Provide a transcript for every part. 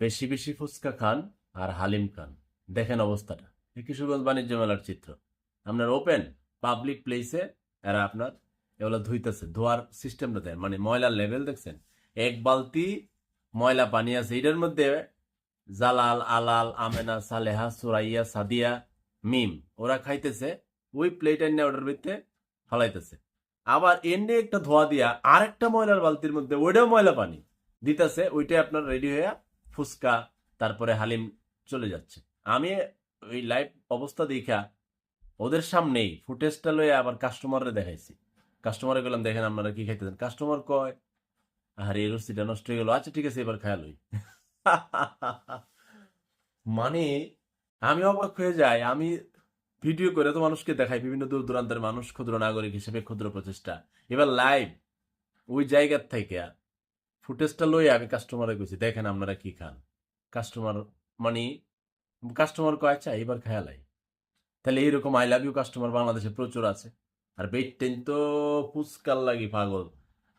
বেশি বেশি ফুচকা খান আর হালিম খান। দেখেন অবস্থাটা। কিশোরগঞ্জ বাণিজ্য মেলার চিত্র। আপনার ওপেন পাবলিক প্লেসে এরা আপনার এগুলো ধুইতেছে। ধোয়ার সিস্টেমটা দেয় মানে ময়লার লেভেল দেখছেন? এক বালতি ময়লা পানি আছে। এটার মধ্যে জালাল, আলাল, আমেনা, সালেহা, সুরাইয়া, সাদিয়া, মিম, ওরা খাইতেছে। ওই প্লেট এনে ওটার ভিতরে ফালাইতেছে। আবার এনে একটা ধোয়া দিয়া আরেকটা ময়লার বালতির মধ্যে ওইটাও ময়লা পানি দিতেছে। ওইটাই আপনার রেডি হয়ে ফুচকা তারপরে হালিম চলে যাচ্ছে। আমি ওই লাইভ অবস্থা দেখা ওদের সামনেই ফুটেজটা লয়ে আবার কাস্টমাররে দেখাইছি। কাস্টমারে গেলাম দেখেন আপনারা কি খাইতেছেন? কাস্টমার কয় আর এই রসিটা নষ্ট হয়ে গেল। আচ্ছা ঠিক আছে, এবার খেয়াল লই। মানে আমি অবাক হয়ে যাই। আমি ভিডিও করে তো মানুষকে দেখাই, বিভিন্ন দূর দূরান্তের মানুষ, ক্ষুদ্র নাগরিক হিসেবে ক্ষুদ্র প্রচেষ্টা। এবার লাইভ ওই জায়গার থেকে ফুটেজটা লই আমি কাস্টমারে কইছি, দেখেন আপনারা কি খান? কাস্টমার মানে কাস্টমার কয় আচ্ছা এবার খেয়ালাই তাহলে এইরকম আই লাভ ইউ কাস্টমার বাংলাদেশে প্রচুর আছে। আর বেটেন তো ফুচকার লাগি পাগল।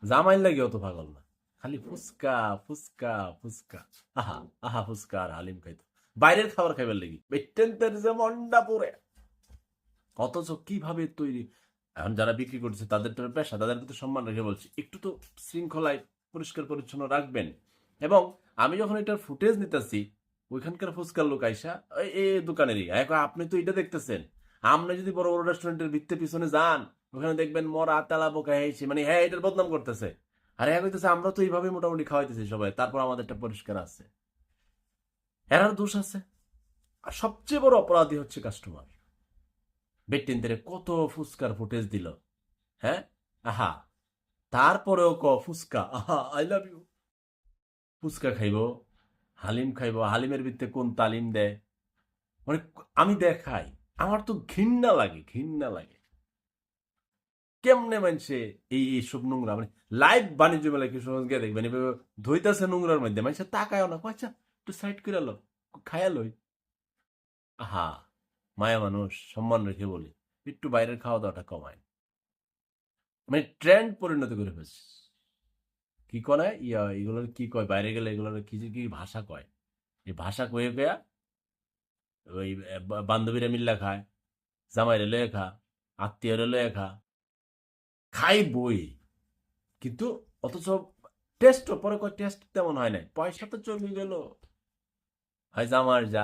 জামাইল লাগি অত পাগল না। খালি ফুচকা ফুচকা ফুচকা। আহা আহা, ফুচকা আর হালিম খাইতো। বাইরের খাবার খাইবার লাগি। বেটেন তের যে মন্ডা পরে। অথচ কীভাবে তৈরি? এখন যারা বিক্রি করছে তাদের তো পেশা তাদের তো সম্মান রেখে বলছি। একটু তো শৃঙ্খলায় পরিষ্কার পরিচ্ছন্ন রাখবেন। এবং আমি যখন এটার ফুটেজ নিতেছি, ওইখানকার ফুচকার লোক আইসা, এই দোকানেরই। আপনি তো এটা দেখতেছেন। আপনি যদি বড় বড় রেস্টুরেন্টের ভিত্তে পিছনে যান, ওখানে দেখবেন মরা, তালা, বোকা হয়েছে মানে হ্যাঁ এটার বদনাম করতেছে। আরে হ্যাঁ কইতেছে, আমরা তো এইভাবে মোটামুটি খাওয়াইতেছি সবাই। তারপর আমাদেরটা পরিষ্কার আছে। এরার দোষ আছে। আর সবচেয়ে বড় অপরাধী হচ্ছে কাস্টমার বেটিনদের কত ফুচকার ফুটেজ দিল হ্যাঁ? আহা! তারপরেও ক, fuchka. I love you fuchka খাইব, হালিম খাইব। হালিমের ভিত্তে কোন তালিম দেয়? মানে আমি দেখাই। আমার তো ঘৃণা লাগে ঘৃণা লাগে। কেমনে মানছে এই এইসব নোংরা? মানে লাইভ বাণিজ্য মেলা কিশোরগঞ্জ গিয়ে দেখবেন এভাবে ধুইতেছে নোংরার মধ্যে। মানুষ তাকায় না। আচ্ছা একটু সাইড করে লো খায়া লই। আহা, মায়া মানুষ, সম্মান রেখে বলি। একটু বাইরের খাওয়া দাওয়াটা কমায়। মানে ট্রেন্ড পরিণত করে ফেলছে। কি করে ইয়া, এগুলোর কি কয়, বাইরে গেলে এগুলোর কি কি ভাষা কয়? এই ভাষা কয়ে কয়া ওই বান্ধবীরা মিল্লা খায়, জামাইরে লয়ে খা, আত্মীয়রে লয়ে খা খাই বই। কিন্তু অথচ টেস্ট পরে কয় টেস্ট তেমন হয় নাই। পয়সা তো চলে গেল। হয় জামার যা,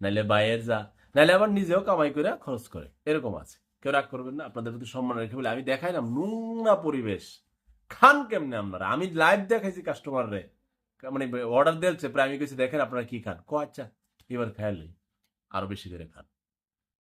নাইলে বাইয়ের যা, নাইলে আবার নিজেও কামাই করে খরচ করে। এরকম আছে। কেউ রাগ করবেন না, আপনাদের প্রতি সম্মান রেখে বলে, আমি দেখাই না, নোংরা পরিবেশ। খান কেমনে আপনারা? আমি লাইভ দেখাইছি কাস্টমাররে মানে অর্ডার দিয়েছে, প্রায় আমি কিছু দেখেন আপনারা কি খান? কো আচ্ছা এবার খেয়াল আরও বেশি করে খান।